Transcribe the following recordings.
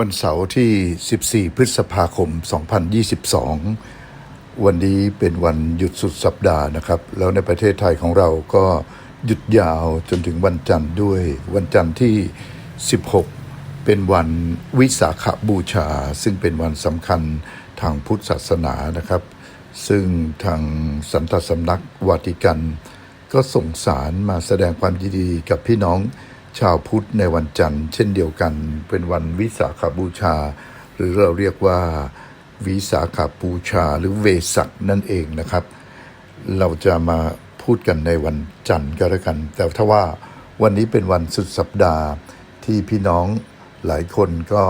วันเสาร์ที่ 14 พฤษภาคม 2022 วันนี้เป็นวันหยุดสุดสัปดาห์นะครับ แล้วในประเทศไทยของเราก็หยุดยาวจนถึงวันจันทร์ด้วย วันจันทร์ที่ 16 เป็นวันวิสาขบูชา ซึ่งเป็นวันสำคัญทางพุทธศาสนานะครับ ซึ่งทางสันตสำนักวาติกัน ก็ส่งสารมาแสดงความยินดีกับพี่น้อง ชาวพุทธในวันจันทร์เช่นเดียวกัน เป็นวันวิสาขบูชา หรือเราเรียกว่าวิสาขบูชาหรือเวสักนั่นเองนะครับ เราจะมาพูดกันในวันจันทร์ก็แล้วกัน แต่ถ้าว่าวันนี้เป็นวันสุดสัปดาห์ที่พี่น้องหลายคนก็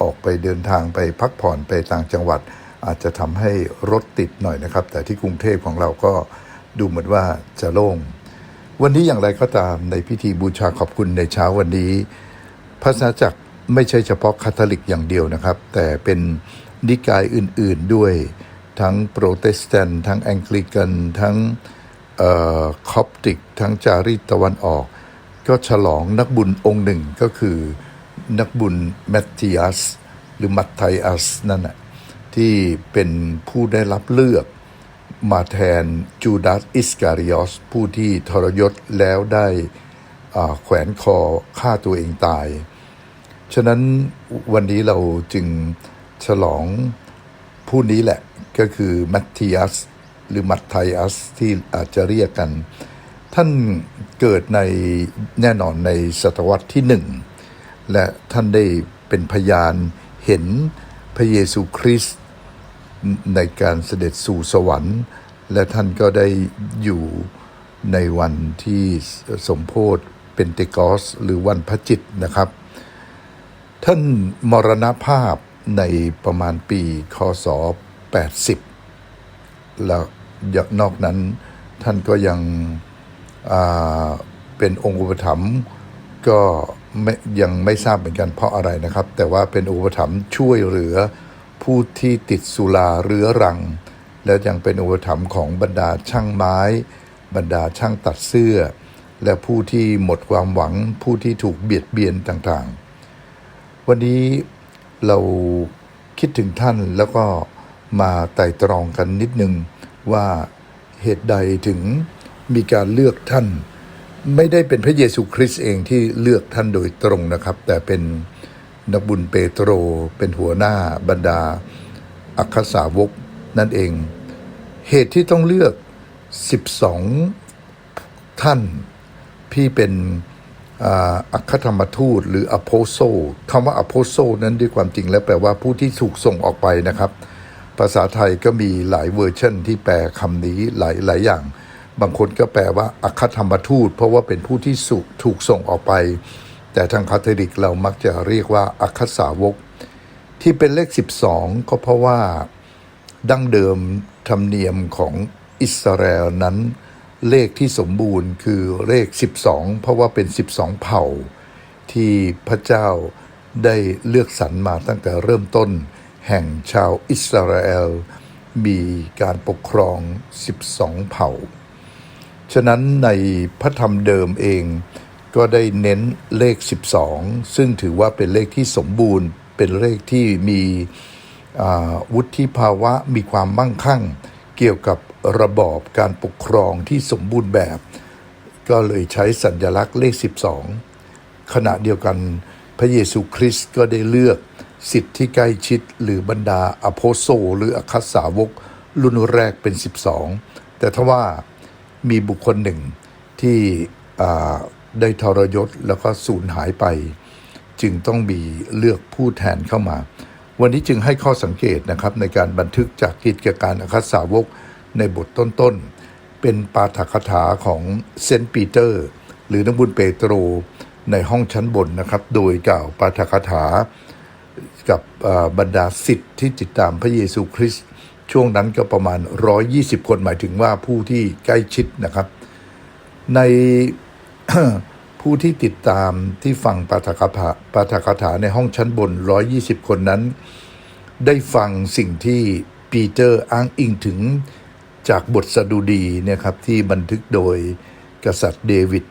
ออกไปเดินทางไปพักผ่อนไปต่างจังหวัด อาจจะทำให้รถติดหน่อยนะครับ แต่ที่กรุงเทพของเราก็ดูเหมือนว่าจะโล่ง วันนี้อย่างไรก็ตามในพิธีบูชาขอบคุณในเช้าวันนี้พระสาจักรไม่ใช่เฉพาะคาทอลิกอย่างเดียวนะครับ แต่เป็นนิกายอื่น ๆด้วยทั้งโปรเตสแตนต์ทั้งแองกลิกัน ทั้งคอปติก ทั้งจารีตตะวันออก ก็ฉลองนักบุญองค์หนึ่งก็คือนักบุญแมตติอัสหรือมัตไทอัสนั่นแหะที่เป็นผู้ได้รับเลือก มาแทนจูดาสอิสการิออสผู้ที่ทรยศแล้วได้แขวนคอฆ่าตัวเองตาย ฉะนั้นวันนี้เราจึงฉลองผู้นี้แหละก็คือมัตติอัสหรือมัตไทอัสที่อาจจะเรียกกัน ท่านเกิดในแน่นอนในศตวรรษที่หนึ่ง และท่านได้เป็นพยานเห็นพระเยซูคริสต์ ในการเสด็จสู่สวรรค์ และท่านก็ได้อยู่ในวันที่สมโพธิเป็นเตกอส หรือวันพระจิตนะครับ ท่านมรณภาพในประมาณปีคศ 80 แล้วนอกนั้นท่านก็ยังเป็นองค์อุปถัมภ์ก็ยังไม่ทราบเหมือนกันเพราะอะไรนะครับ แต่ว่าเป็นองค์อุปถัมภ์ช่วยเหลือ ผู้ที่ติดสุราเรื้อรัง แล้วยังเป็นอุปถัมภ์ของบรรดาช่างไม้ บรรดาช่างตัดเสื้อ และผู้ที่หมดความหวังผู้ที่ถูกเบียดเบียนต่างๆ วันนี้เราคิดถึงท่านแล้วก็มาไต่ตรองกันนิดนึงว่าเหตุใดถึงมีการเลือกท่าน ไม่ได้เป็นพระเยซูคริสต์เองที่เลือกท่านโดยตรงนะครับ แต่เป็น นบุญเปโตรเป็นหัวหน้าบรรดา อัครสาวกนั่นเอง เหตุที่ต้องเลือก 12 ท่านที่เป็นอัครธรรมทูตหรืออโพโซคำว่าอโพโซนั้นด้วยความจริงแล้วแปลว่าผู้ที่ถูกส่งออกไปนะครับ ภาษาไทยก็มีหลายเวอร์ชันที่แปลคำนี้หลายหลายอย่าง บางคนก็แปลว่าอัครธรรมทูต เพราะว่าเป็นผู้ที่ถูกส่งออกไป แต่ทางคาทอลิกเรามักจะเรียกว่าอัครสาวก ที่เป็นเลข 12 ก็เพราะว่าดั้งเดิมธรรมเนียมของอิสราเอลนั้น เลขที่สมบูรณ์คือเลข 12 เพราะว่าเป็น 12 เผ่า ที่พระเจ้าได้เลือกสรรมาตั้งแต่เริ่มต้น แห่งชาวอิสราเอลมีการปกครอง 12 เผ่า ฉะนั้นในพระธรรมเดิมเอง ก็ได้เน้นเลข 12 ซึ่งถือว่าเป็นเลขที่สมบูรณ์ เป็นเลขที่มีวุฒิภาวะมีความมั่งคั่ง เกี่ยวกับระบอบการปกครองที่สมบูรณ์แบบ ก็เลยใช้สัญลักษณ์เลข 12 ขณะเดียวกันพระเยซูคริสต์ก็ได้เลือกสิทธิ์ที่ใกล้ชิดหรือบรรดาอโพโซหรืออครสสาวก รุ่นแรกเป็น 12 แต่ถ้าว่ามีบุคคลหนึ่งที่ ได้ทรยศแล้วก็สูญหายไป จึงต้องมีเลือกผู้แทนเข้ามา วันนี้จึงให้ข้อสังเกตนะครับในการบันทึกจากกิจการอครสสาวกในบทต้นๆ เป็นปาฐกถาของเซนต์ปีเตอร์ หรือนักบุญเปโตรในห้องชั้นบนนะครับ โดยกล่าวปาฐกถากับบรรดาสิทธิ์ที่ติดตามพระเยซูคริสต์ช่วงนั้นก็ประมาณ 120 คนหมายถึงว่าผู้ที่ใกล้ชิดนะครับ ใน ผู้ที่ติดตามที่ฟังปาฐกถาปาฐกถาในห้องชั้นบน 120 คนนั้น ได้ฟังสิ่งที่ปีเตอร์อ้างอิงถึงจากบทสดุดีนะครับที่บันทึกโดยกษัตริย์เดวิด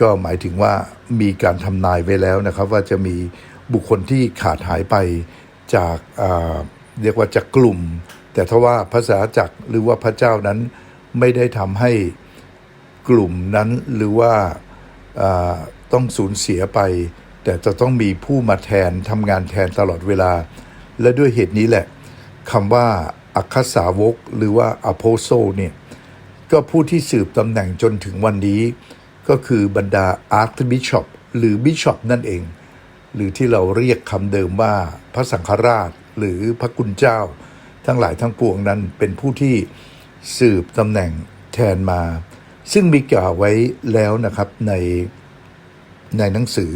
ก็หมายถึงว่ามีการทำนายไว้แล้วนะครับ ว่าจะมีบุคคลที่ขาดหายไปจากาเรียกว่าจากกลุ่ม แต่ถ้าว่าพระสาจักรหรือว่าพระเจ้านั้นไม่ได้ทำให้กลุ่มนั้นหรือว่า ต้องสูญเสียไป แต่จะต้องมีผู้มาแทนทำงานแทนตลอดเวลา และด้วยเหตุนี้แหละคำว่าอัคสาวกหรือว่าอโพโซเนี่ยก็ผู้ที่สืบตำแหน่งจนถึงวันนี้ ก็คือบรรดาอาร์ h บิชอปหรือบิชอปนั่นเอง หรือที่เราเรียกคำเดิมว่าพระสังฆราชหรือพระกุณเจ้า ทั้งหลายทั้งปวงนั้นเป็นผู้ที่สืบตำแหน่งแทนมา ซึ่งมีกล่าวไว้แล้วนะครับในในหนังสือ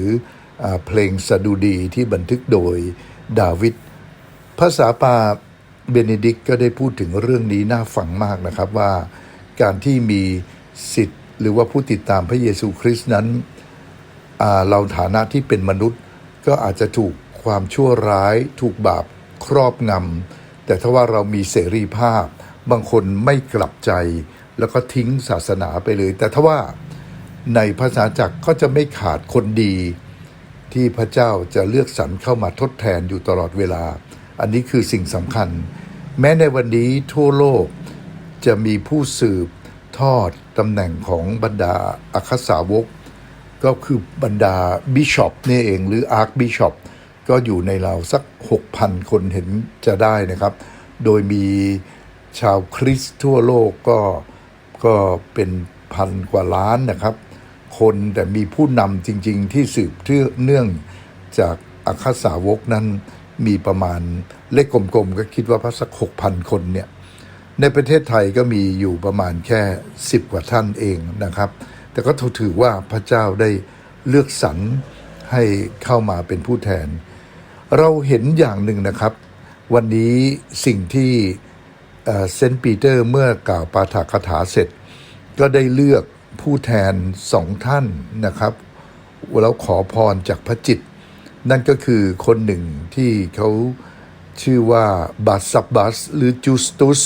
อเพลงสดุดีที่บันทึกโดยดาวิดภาษาปาเบเนดิกก็ได้พูดถึงเรื่องนี้น่าฟังมากนะครับว่าการที่มีสิทธิ์หรือว่าผู้ติดตามพระเยซูคริสต์นั้นเราฐานะที่เป็นมนุษย์ ก็อาจจะถูกความชั่วร้าย ถูกบาปครอบงำแต่ถ้าว่าเรามีเสรีภาพ บางคนไม่กลับใจ แล้วก็ทิ้งศาสนาไปเลย แต่ถ้าว่าในภาษาจักรก็จะไม่ขาดคนดีที่พระเจ้าจะเลือกสรรเข้ามาทดแทนอยู่ตลอดเวลา อันนี้คือสิ่งสำคัญ แม้ในวันนี้ทั่วโลกจะมีผู้สืบทอดตำแหน่งของบรรดาอัคสาวก ก็คือบรรดาบิชอปนี่เองหรืออาร์คบิชอปก็อยู่ในเราสัก 6,000 คนเห็นจะได้นะครับ โดยมีชาวคริสต์ทั่วโลกก็ ก็เป็นพันกว่าล้านนะครับ คนแต่มีผู้นำจริง ๆ ที่สืบเนื่องจากอัครสาวกนั้นมีประมาณเลขกลมๆ ก็คิดว่าพักสัก6,000คนเนี่ย ในประเทศไทยก็มีอยู่ประมาณแค่10กว่าท่านเองนะครับ แต่ก็ถือว่าพระเจ้าได้เลือกสรรให้เข้ามาเป็นผู้แทน เราเห็นอย่างหนึ่งนะครับ วันนี้สิ่งที่ เซนต์ปีเตอร์เมื่อกล่าวปาฐกถาเสร็จ ก็ได้เลือกผู้แทนสองท่านนะครับแล้วขอพรจากพระจิต นั่นก็คือคนหนึ่งที่เขาชื่อว่าบาสับบัสหรือจูสตุส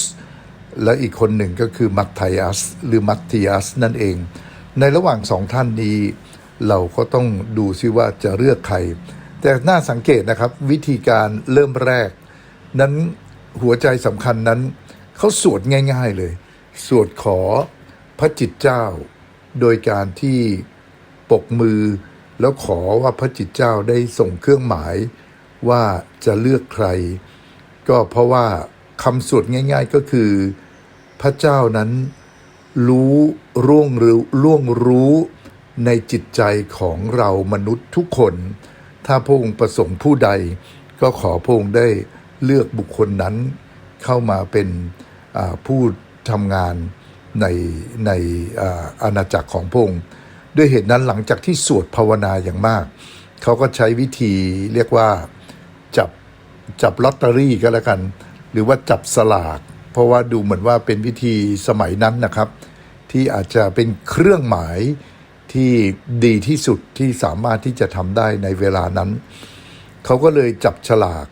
และอีกคนหนึ่งก็คือมัตไทอัสหรือมัตติอัสนั่นเอง ในระหว่างสองท่านนี้ เราก็ต้องดูซิว่าจะเลือกใคร แต่น่าสังเกตนะครับวิธีการเริ่มแรก นั้นหัวใจสำคัญนั้น เขาสวดง่าย ๆเลย สวดขอพระจิตเจ้า โดยการที่ปกมือ แล้วขอว่าพระจิตเจ้าได้ส่งเครื่องหมายว่าจะเลือกใคร ก็เพราะว่าคำสวดง่าย ๆก็คือ พระเจ้านั้นรู้ร่วงรู้ล่วงรู้ในจิตใจของเรามนุษย์ทุกคน ถ้าพระองค์ประสงค์ผู้ใด ก็ขอพระองค์ได้เลือกบุคคลนั้นเข้ามาเป็น ผู้ทำงานในในอาอาณาจักรของพระองค์ด้วยเหตุนั้นหลังจากที่สวดภาวนาอย่างมาก เขาก็ใช้วิธีเรียกว่าจับจับลอตเตอรี่ก็แล้วกัน หรือว่าจับสลาก เพราะว่าดูเหมือนว่าเป็นวิธีสมัยนั้นนะครับ ที่อาจจะเป็นเครื่องหมายที่ดีที่สุดที่สามารถที่จะทำได้ในเวลานั้น เขาก็เลยจับฉลาก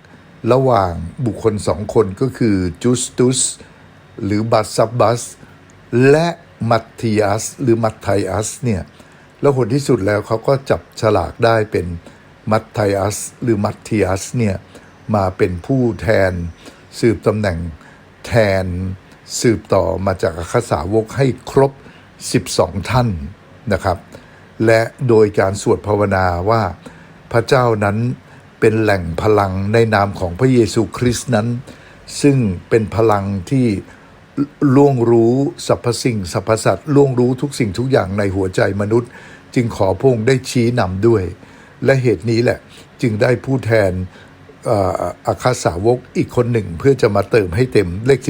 ระหว่างบุคคลสองคนก็คือจูสตุส หรือบัสซับบัส และมัตติอัสหรือมัตไทอัสเนี่ยแล้วผลที่สุดแล้วเขาก็จับฉลากได้เป็นมัตไทอัสหรือมัตติอัสเนี่ยมาเป็นผู้แทนสืบตำแหน่งแทนสืบต่อมาจากอัคสาวกให้ครบ 12 ท่านนะครับ และโดยการสวดภาวนาว่าพระเจ้านั้นเป็นแหล่งพลังในนามของพระเยซูคริสต์นั้น ซึ่งเป็นพลังที่ ล่วงรู้สรรพสิ่งสรรพสัตว์ล่วงรู้ทุกสิ่งทุกอย่างในหัวใจมนุษย์ จึงขอพงได้ชี้นำด้วย และเหตุนี้แหละ จึงได้ผู้แทนอาคาสาวกอีกคนหนึ่งเพื่อจะมาเติมให้เต็มเลข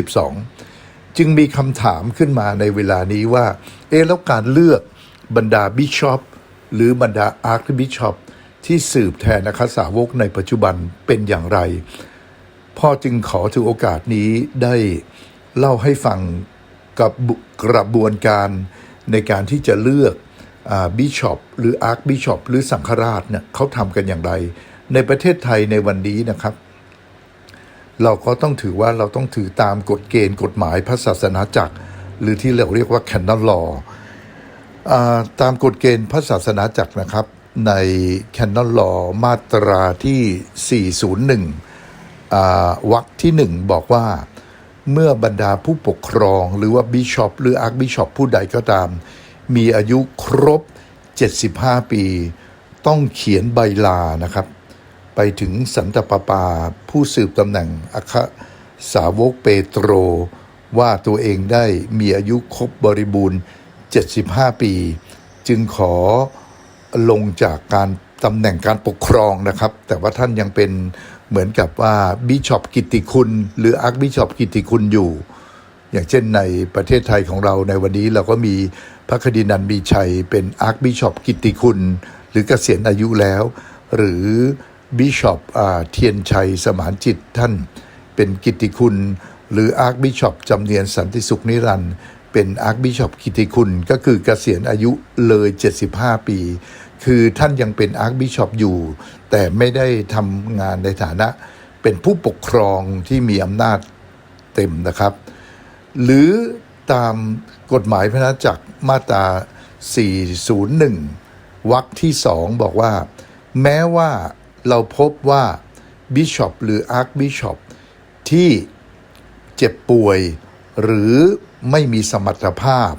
12 จึงมีคำถามขึ้นมาในเวลานี้ว่า เอ๊แล้วการเลือกบรรดาบิชอปหรือบรรดาอาร์คบิชอปที่สืบแทนอาคาสาวกในปัจจุบันเป็นอย่างไร พ่อจึงขอถือโอกาสนี้ได้ เล่าให้ฟังกับกระบวนการในการที่จะเลือกบิชอปหรืออาร์คบิชอปหรือสังฆราชเนี่ยเขาทำกันอย่างไร ในประเทศไทยในวันนี้นะครับ เราก็ต้องถือว่าเราต้องถือตามกฎเกณฑ์กฎหมายพระศาสนาจักร หรือที่เราเรียกว่า canon law อ่าตามกฎเกณฑ์พระศาสนาจักรนะครับ ใน Canon Law มาตราที่ 401วรรคที่หนึ่งบอกว่า เมื่อบรรดาผู้ปกครองหรือว่าบิชอปหรืออาร์คบิชอปผู้ใดก็ตาม มีอายุครบ 75 ปี ต้องเขียนใบลานะครับ ไปถึงสันตปาปา ผู้สืบตำแหน่งอัครสาวกเปโตร ว่าตัวเองได้มีอายุครบบริบูรณ์ 75 ปี จึงขอลงจากการตำแหน่งการปกครองนะครับ แต่ว่าท่านยังเป็น เหมือนกับว่าบิชอปกิติคุณ หรืออาร์คบิชอปกิติคุณอยู่ อย่างเช่นในประเทศไทยของเราในวันนี้เราก็มีพระคดินันมีชัย เป็นอาร์คบิชอปกิติคุณ หรือเกษียณอายุแล้ว หรือบิชอปอาเทียนชัยสมานจิตท่าน เป็นกิติคุณ หรืออาร์คบิชอปจำเนียนสันติสุขนิรันดร์เป็นอาร์คบิชอปกิตติคุณก็คือเกษียณอายุเลย 75 ปี คือท่านยังเป็นอาร์คบิชอปอยู่ แต่ไม่ได้ทำงานในฐานะเป็นผู้ปกครองที่มีอำนาจเต็มนะครับ หรือตามกฎหมายพระราชจักรมาตรา 401 วรรคที่สองบอกว่า แม้ว่าเราพบว่าบิชอปหรืออาร์คบิชอปที่เจ็บป่วย หรือไม่มีสมรรถภาพ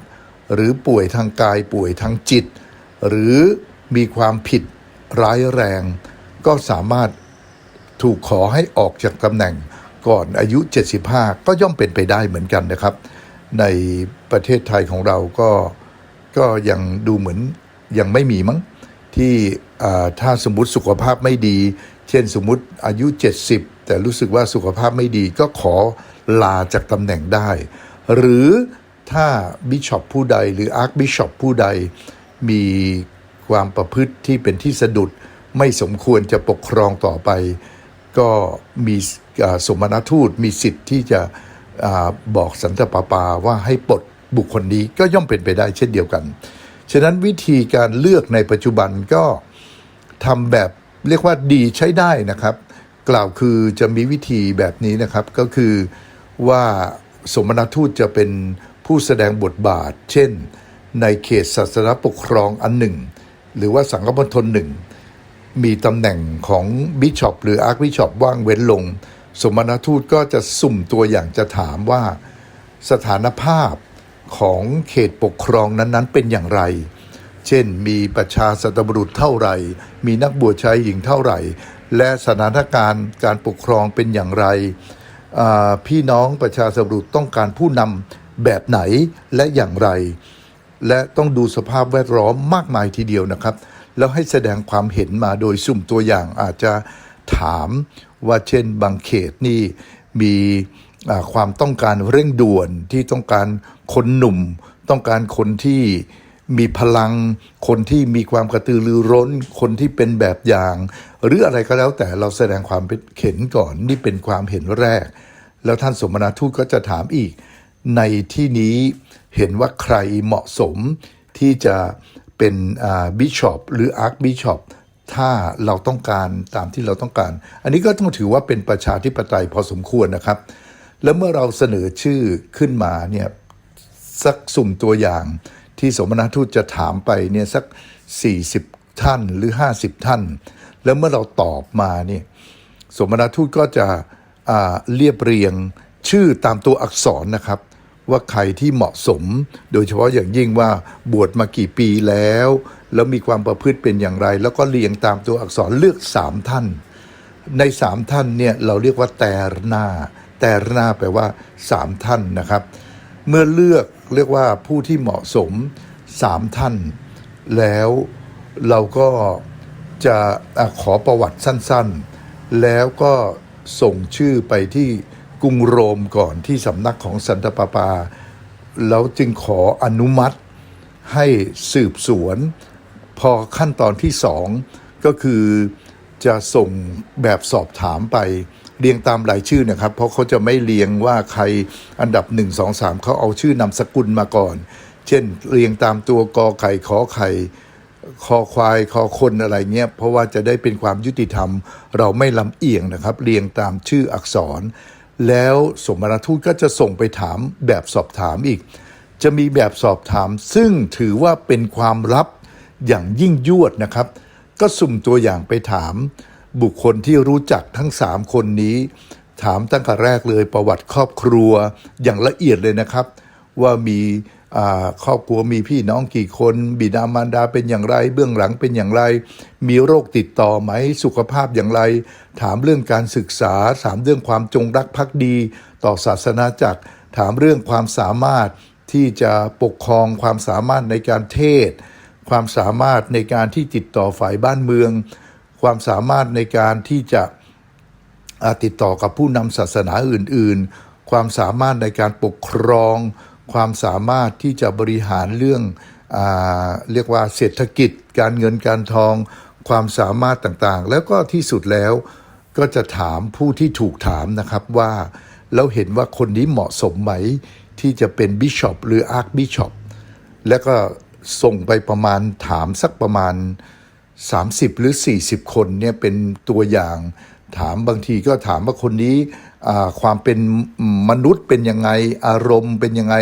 หรือป่วยทางกายป่วยทางจิต หรือ มีความผิดร้ายแรง ก็สามารถถูกขอให้ออกจากตำแหน่งก่อนอายุ 75 ก็ย่อมเป็นไปได้เหมือนกันนะครับ ในประเทศไทยของเราก็ก็ยังดูเหมือนยังไม่มีมั้งที่ถ้าสมมติสุขภาพไม่ดี เช่นสมมติอายุ 70 แต่รู้สึกว่าสุขภาพไม่ดีก็ขอลาจากตำแหน่งได้ หรือถ้าบิชอปผู้ใดหรืออาร์คบิชอปผู้ใดมี ความประพฤติที่เป็นที่สะดุดไม่สมควรจะปกครองต่อไป ก็มีสมณทูตมีสิทธิ์ที่จะอบอกสันตปาปาว่าให้ปลดบุคคลนี้ก็ย่อมเป็นไปได้เช่นเดียวกัน ฉะนั้นวิธีการเลือกในปัจจุบันก็ทำแบบเรียกว่าดีใช้ได้นะครับ กล่าวคือจะมีวิธีแบบนี้นะครับก็คือว่าสมณทูตจะเป็นผู้แสดงบทบาท เช่น ในเขตศาสนาปกครองอันหนึ่ง หรือว่าสังฆมณฑลหนึ่งมีตำแหน่งของบิชอปหรืออาร์คบิชอปว่างเว้นลง สมณทูตก็จะสุ่มตัวอย่างจะถามว่าสถานภาพของเขตปกครองนั้นๆ เป็นอย่างไร เช่น มีประชาสัตบุรุษเท่าไหร่ มีนักบวชชายหญิงเท่าไหร่ และสถานการณ์การปกครองเป็นอย่างไร พี่น้องประชาสัตบุรุษต้องการผู้นำแบบไหนและอย่างไร และต้องดูสภาพแวดล้อมมากมายทีเดียวนะครับ แล้วให้แสดงความเห็นมาโดยสุ่มตัวอย่างอาจจะถามว่าเช่นบางเขตนี่มีความต้องการเร่งด่วนที่ต้องการคนหนุ่ม ต้องการคนที่มีพลัง คนที่มีความกระตือรือร้น คนที่เป็นแบบอย่าง หรืออะไรก็แล้วแต่เราแสดงความเห็นก่อนนี่เป็นความเห็นแรก แล้วท่านสมณทูตก็จะถามอีก ในที่นี้เห็นว่าใครเหมาะสมที่จะเป็นบิชอปหรืออาร์คบิชอปถ้าเราต้องการตามที่เราต้องการ อันนี้ก็ต้องถือว่าเป็นประชาธิปไตยพอสมควรนะครับ แล้วเมื่อเราเสนอชื่อขึ้นมาเนี่ยสักสุ่มตัวอย่างที่สมณทูตจะถามไปเนี่ยสัก 40 ท่านหรือ 50 ท่าน แล้วเมื่อเราตอบมาเนี่ยสมณทูตก็จะเรียบเรียงชื่อตามตัวอักษรนะครับ ว่าใครที่เหมาะสม โดยเฉพาะอย่างยิ่งว่าบวชมากี่ปีแล้ว แล้วมีความประพฤติเป็นอย่างไร แล้วก็เรียงตามตัวอักษรเลือกสามท่าน ในสามท่านเนี่ยเราเรียกว่าแต่หน้า แต่หน้าแปลว่าสามท่านนะครับ เมื่อเลือกเรียกว่าผู้ที่เหมาะสมสามท่าน แล้วเราก็จะอะขอประวัติสั้นๆ แล้วก็ส่งชื่อไปที่ กรุงโรมก่อนที่สำนักของสันตปาปา แล้วจึงขออนุมัติให้สืบสวน พอขั้นตอนที่สองก็คือจะส่งแบบสอบถามไปเรียงตามรายชื่อนะครับ เพราะเขาจะไม่เรียงว่าใครอันดับ 1 2 3เขาเอาชื่อนามสกุลมาก่อน เช่นเรียงตามตัวกอไก่ขอไข่คอควายคอคนอะไรเงี้ยเพราะว่าจะได้เป็นความยุติธรรม เราไม่ลำเอียงนะครับ เรียงตามชื่ออักษร แล้วสมณทูตก็จะส่งไปถามแบบสอบถามอีก จะมีแบบสอบถาม ซึ่งถือว่าเป็นความลับอย่างยิ่งยวดนะครับ ก็สุ่มตัวอย่างไปถาม บุคคลที่รู้จักทั้งสามคนนี้ ถามตั้งแต่แรกเลยประวัติครอบครัวอย่างละเอียดเลยนะครับ ว่ามี ครอบครัวมีพี่น้องกี่คน บิดามารดาเป็นอย่างไร เบื้องหลังเป็นอย่างไร มีโรคติดต่อไหมสุขภาพอย่างไร ถามเรื่องการศึกษา ถามเรื่องความจงรักภักดี ต่อศาสนาจักร ถามเรื่องความสามารถที่จะปกครองความสามารถในการเทศ ความสามารถในการที่ติดต่อฝ่ายบ้านเมือง ความสามารถในการที่จะติดต่อกับผู้นำศาสนาอื่น ๆ ความสามารถในการปกครอง ความสามารถที่จะบริหารเรื่องอเรียกว่าเศรษฐกิจ การเงินการทอง ความสามารถต่างๆ แล้วก็ที่สุดแล้วก็จะถามผู้ที่ถูกถามนะครับว่าแล้วเห็นว่าคนนี้เหมาะสมไหมที่จะเป็นบิชอปหรืออาร์คบิชอปแล้วก็ส่งไปประมาณถามสักประมาณ 30 หรือ 40 คนเนี่ยเป็นตัวอย่าง ถามบางทีก็ถามว่าคนนี้ความเป็นมนุษย์เป็นยังไงอารมณ์เป็นยังไง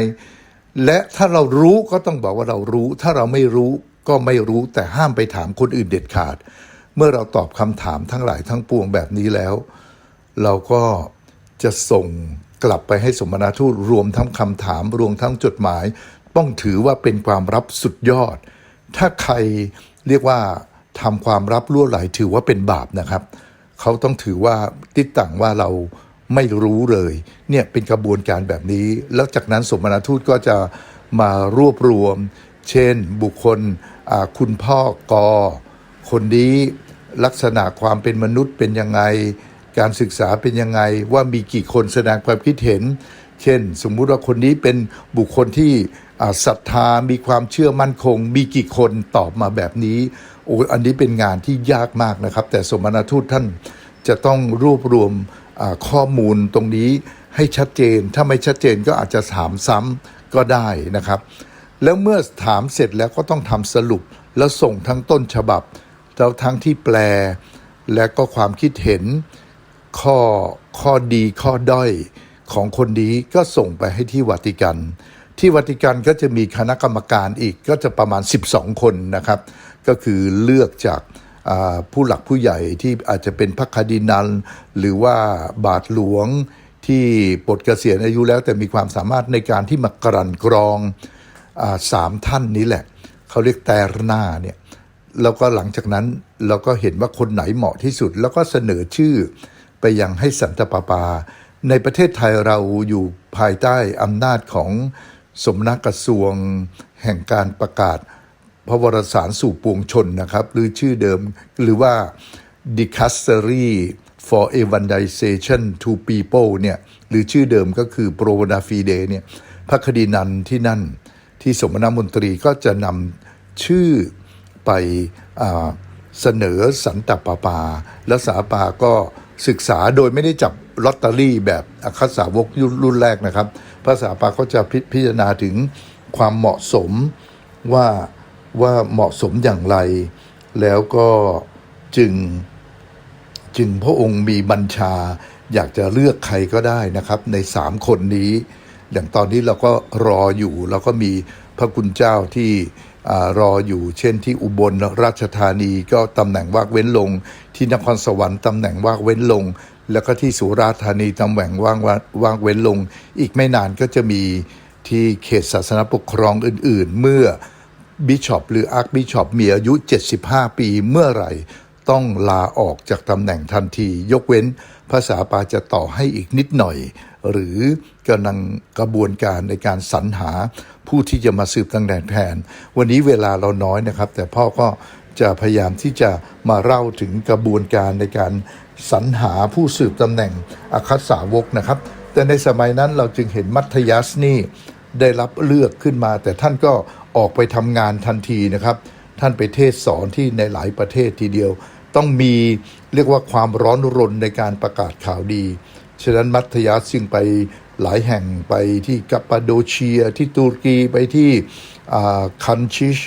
และถ้าเรารู้ก็ต้องบอกว่าเรารู้ ถ้าเราไม่รู้ก็ไม่รู้แต่ห้ามไปถามคนอื่นเด็ดขาด เมื่อเราตอบคำถามทั้งหลายทั้งปวงแบบนี้แล้ว เราก็จะส่งกลับไปให้สมนาทูตรวมทั้งคำถามรวมทั้งจดหมาย ต้องถือว่าเป็นความลับสุดยอด ถ้าใครเรียกว่าทำความลับล่วไหลถือว่าเป็นบาปนะครับ เขาต้องถือว่าติดต่างว่าเราไม่รู้เลยเนี่ยเป็นกระบวนการแบบนี้ แล้วจากนั้นสมนาทูตก็จะมารวบรวม เช่นบุคคลคุณพ่อกอคนนี้ลักษณะความเป็นมนุษย์เป็นยังไง การศึกษาเป็นยังไง ว่ามีกี่คนแสดงความคิดเห็น เช่น สมมุติว่าคนนี้เป็นบุคคลที่ศรัทธามีความเชื่อมั่นคง มีกี่คนตอบมาแบบนี้ โอ้อันนี้เป็นงานที่ยากมากนะครับ แต่สมณทูตท่านจะต้องรวบรวมข้อมูลตรงนี้ให้ชัดเจน ถ้าไม่ชัดเจนก็อาจจะถามซ้ำก็ได้นะครับ แล้วเมื่อถามเสร็จแล้วก็ต้องทำสรุปแล้วส่งทั้งต้นฉบับ แล้วทั้งที่แปล และก็ความคิดเห็น ข้อข้อดีข้อด้อยของคนนี้ก็ส่งไปให้ที่วัติกัน ที่วัติกันก็จะมีคณะกรรมการอีกก็จะประมาณ 12 คนนะครับ ก็คือเลือกจากผู้หลักผู้ใหญ่ที่อาจจะเป็นพระคดีนัน หรือว่าบาทหลวงที่ปลดเกษียณอายุแล้วแต่มีความสามารถในการที่มากลั่นกรองอสามท่านนี้แหละ เขาเรียกแต่หน้าเนี่ยแล้วก็หลังจากนั้นเราก็เห็นว่าคนไหนเหมาะที่สุด แล้วก็เสนอชื่อไปยังให้สันตปาปา ในประเทศไทยเราอยู่ภายใต้อำนาจของสมนักกระทรวงแห่งการประกาศ พระวรสารสู่ปวงชนนะครับ หรือชื่อเดิมหรือว่า Dicastery for Evangelization to People เนี่ยหรือชื่อเดิมก็คือ Pro Bona Fide เนี่ยพระคดีนันที่นั่นที่สมณมนตรีก็จะนำชื่อไปอเสนอสันตปาปา แล้วสาปาก็ศึกษาโดยไม่ได้จับลอตเตอรี่แบบอัคสาวกรุ่นแรกนะครับพระสาปาก็จะพิพิจารณาถึงความเหมาะสมว่า ว่าเหมาะสมอย่างไร แล้วก็จึงจึงพระองค์มีบัญชา อยากจะเลือกใครก็ได้นะครับ ในสามคนนี้ อย่างตอนนี้เราก็รออยู่เราก็มีพระคุณเจ้าที่อรออยู่ เช่นที่อุบลราชธานีก็ตำแหน่งว่างเว้นลง ที่นครสวรรค์ตำแหน่งว่างเว้นลง แล้วก็ที่สุราษฎร์ธานีตำแหน่งว่างว่างเว้นลง อีกไม่นานก็จะมีที่เขตศาสนาปกครองอื่น ๆ เมื่อ บิชอปหรืออาร์คบิชอปมีอายุ 75 ปีเมื่อไหร่ต้องลาออกจากตำแหน่งทันที ยกเว้นภาษาปาจะต่อให้อีกนิดหน่อย หรือกำลังกระบวนการในการสรรหาผู้ที่จะมาสืบตำแหน่งแทน วันนี้เวลาเราน้อยนะครับ แต่พ่อก็จะพยายามที่จะมาเล่าถึงกระบวนการในการสรรหาผู้สืบตำแหน่งอัครสาวกนะครับ แต่ในสมัยนั้นเราจึงเห็นมัธยัสนี่ได้รับเลือกขึ้นมา แต่ท่านก็ ออกไปทำงานทันทีนะครับ ท่านไปเทศสอนที่ในหลายประเทศทีเดียว ต้องมีเรียกว่าความร้อนรนในการประกาศข่าวดี ฉะนั้นมัธยัสจึงไปหลายแห่งไปที่กัปปาโดเชีย ที่ตุรกีไปที่คันชิช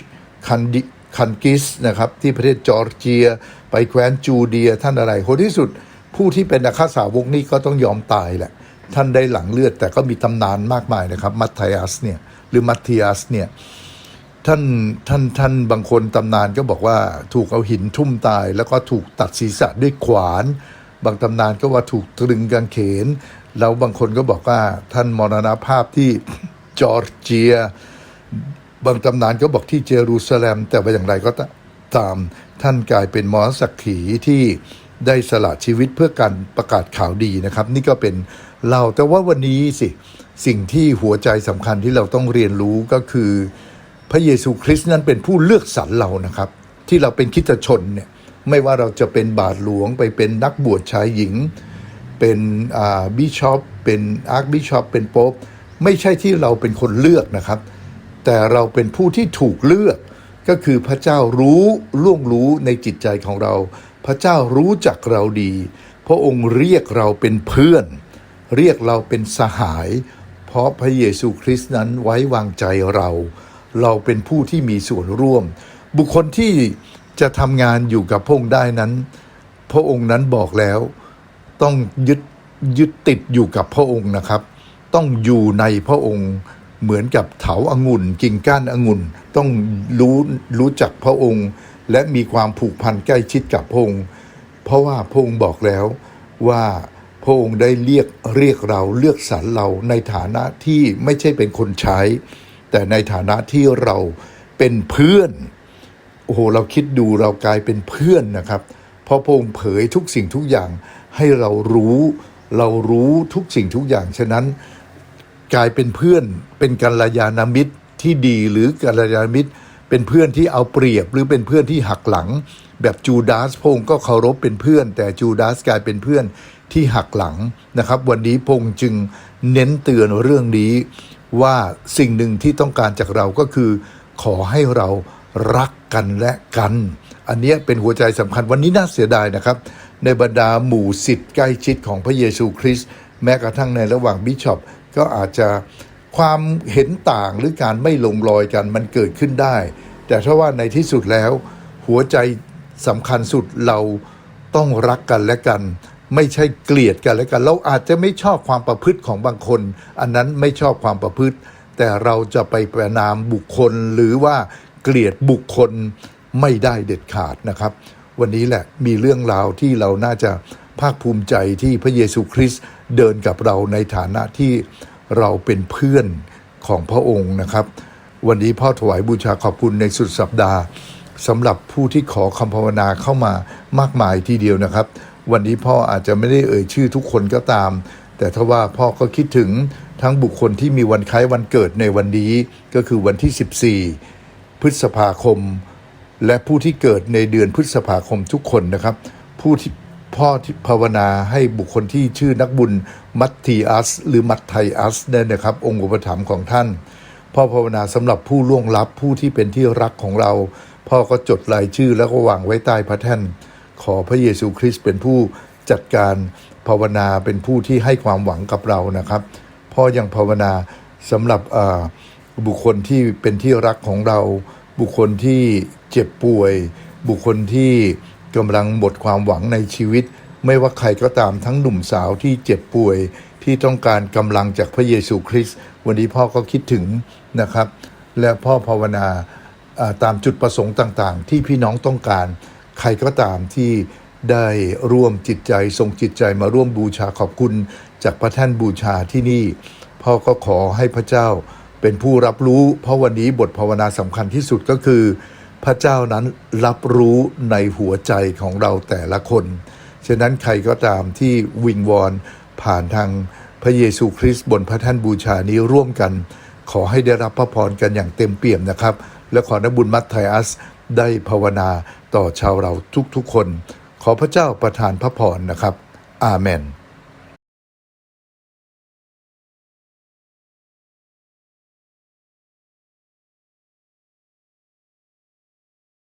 คันดิคันกิสนะครับที่ประเทศจอร์เจีย ไปแคว้นจูเดีย ท่านอะไรคนที่สุดผู้ที่เป็นนักสาวกนี่ก็ต้องยอมตายแหละ ท่านได้หลังเลือดแต่ก็มีตำนานมากมายนะครับ มัทธิยัสเนี่ย หรือมัทธิยัสเนี่ย ท่านท่านท่านบางคนตำนานก็บอกว่าถูกเอาหินทุ่มตาย แล้วก็ถูกตัดศีรษะด้วยขวาน บางตำนานก็ว่าถูกตรึงกางเขน แล้วบางคนก็บอกว่าท่านมรณภาพที่จอร์เจีย บางตำนานก็บอกที่เยรูซาเล็ม แต่ว่าอย่างไรก็ตามท่านกลายเป็นมอสักขีที่ได้สละชีวิตเพื่อการประกาศข่าวดีนะครับ นี่ก็เป็นเราแต่ว่าวันนี้สิ สิ่งที่หัวใจสำคัญที่เราต้องเรียนรู้ก็คือ พระเยซูคริสต์นั้นเป็นผู้เลือกสรรเรานะครับ ที่เราเป็นคริสตชนเนี่ยไม่ว่าเราจะเป็นบาทหลวงไปเป็นนักบวชชายหญิง เป็นบิชอปเป็นอาร์คบิชอปเป็นโป๊ปไม่ใช่ที่เราเป็นคนเลือกนะครับ แต่เราเป็นผู้ที่ถูกเลือก ก็คือพระเจ้ารู้ล่วงรู้ในจิตใจของเรา พระเจ้ารู้จักเราดี พระองค์เรียกเราเป็นเพื่อน เรียกเราเป็นสหาย เพราะพระเยซูคริสต์นั้นไว้วางใจเรา เราเป็นผู้ที่มีส่วนร่วม บุคคลที่จะทำงานอยู่กับพระองค์ได้นั้น พระองค์นั้นบอกแล้ว ต้องยึดยึดติดอยู่กับพระองค์นะครับ ต้องอยู่ในพระองค์เหมือนกับเถาอางุ่นกิ่งก้านองุ่นต้องรู้รู้จักพระองค์ และมีความผูกพันใกล้ชิดกับพระองค์เพราะว่าพระองค์บอกแล้วว่าพระองค์ได้เรียกเรียกเราเลือกสรรเราในฐานะที่ไม่ใช่เป็นคนใช้ แต่ในฐานะที่เราเป็นเพื่อน โอ้โห เราคิดดูเรากลายเป็นเพื่อนนะครับ เพราะพระองค์เผยทุกสิ่งทุกอย่างให้เรารู้ เรารู้ทุกสิ่งทุกอย่าง ฉะนั้นกลายเป็นเพื่อนเป็นกัลยาณมิตรที่ดีหรือกัลยาณมิตร เป็นเพื่อนที่เอาเปรียบหรือเป็นเพื่อนที่หักหลัง แบบจูดาสพงก็เคารพเป็นเพื่อน แต่จูดาสกลายเป็นเพื่อนที่หักหลังนะครับ วันนี้พงจึงเน้นเตือนเรื่องนี้ ว่าสิ่งหนึ่งที่ต้องการจากเราก็คือ ขอให้เรารักกันและกัน อันนี้เป็นหัวใจสำคัญวันนี้น่าเสียดายนะครับ ในบรรดาหมู่สิทธิ์ใกล้ชิดของพระเยซูคริสต์แม้กระทั่งในระหว่างบิชอปก็อาจจะความเห็นต่างหรือการไม่ลงรอยกันมันเกิดขึ้นได้ แต่ถ้าว่าในที่สุดแล้ว หัวใจสำคัญสุดเราต้องรักกันและกัน ไม่ใช่เกลียดกันและกันเราอาจจะไม่ชอบความประพฤติของบางคน อันนั้นไม่ชอบความประพฤติ แต่เราจะไปประนามบุคคลหรือว่าเกลียดบุคคลไม่ได้เด็ดขาดนะครับ วันนี้แหละมีเรื่องราวที่เราน่าจะภาคภูมิใจที่พระเยซูคริสต์เดินกับเราในฐานะที่เราเป็นเพื่อนของพระองค์นะครับ วันนี้พ่อถวายบูชาขอบคุณในสุดสัปดาห์สำหรับผู้ที่ขอคำภาวนาเข้ามามากมายทีเดียวนะครับ วันนี้พ่ออาจจะไม่ได้เอ่ยชื่อทุกคนก็ตาม แต่ถ้าว่าพ่อก็คิดถึงทั้งบุคคลที่มีวันคล้ายวันเกิดในวันนี้ก็คือวันที่ 14 พฤษภาคม และผู้ที่เกิดในเดือนพฤษภาคมทุกคนนะครับ ผู้ที่พ่อที่ภาวนาให้บุคคลที่ชื่อนักบุญมัตติอัส หรือมัตไทอัสเนี่ยนะครับ องค์อุปถัมภ์ของท่าน พ่อภาวนาสำหรับผู้ล่วงลับผู้ที่เป็นที่รักของเรา พ่อก็จดรายชื่อแล้วก็วางไว้ใต้พระแท่น ขอพระเยซูคริสต์เป็นผู้จัดการภาวนาเป็นผู้ที่ให้ความหวังกับเรานะครับพ่อยังภาวนาสำหรับบุคคลที่เป็นที่รักของเรา บุคคลที่เจ็บป่วย บุคคลที่กำลังหมดความหวังในชีวิต ไม่ว่าใครก็ตามทั้งหนุ่มสาวที่เจ็บป่วยที่ต้องการกำลังจากพระเยซูคริสต์วันนี้พ่อก็คิดถึงนะครับ และพ่อภาวนาตามจุดประสงค์ต่างๆ ที่พี่น้องต้องการ ใครก็ตามที่ได้ร่วมจิตใจส่งจิตใจมาร่วมบูชาขอบคุณจากพระแท่นบูชาที่นี่ พ่อก็ขอให้พระเจ้าเป็นผู้รับรู้ เพราะวันนี้บทภาวนาสำคัญที่สุดก็คือ พระเจ้านั้นรับรู้ในหัวใจของเราแต่ละคน ฉะนั้นใครก็ตามที่วิงวอนผ่านทางพระเยซูคริสต์บนพระแท่นบูชานี้ร่วมกัน ขอให้ได้รับพระพรกันอย่างเต็มเปี่ยมนะครับ และขอนักบุญมัตไทอัส ได้ภาวนาต่อชาวเราทุกๆคน ขอพระเจ้าประทานพระพรนะครับ อาเมน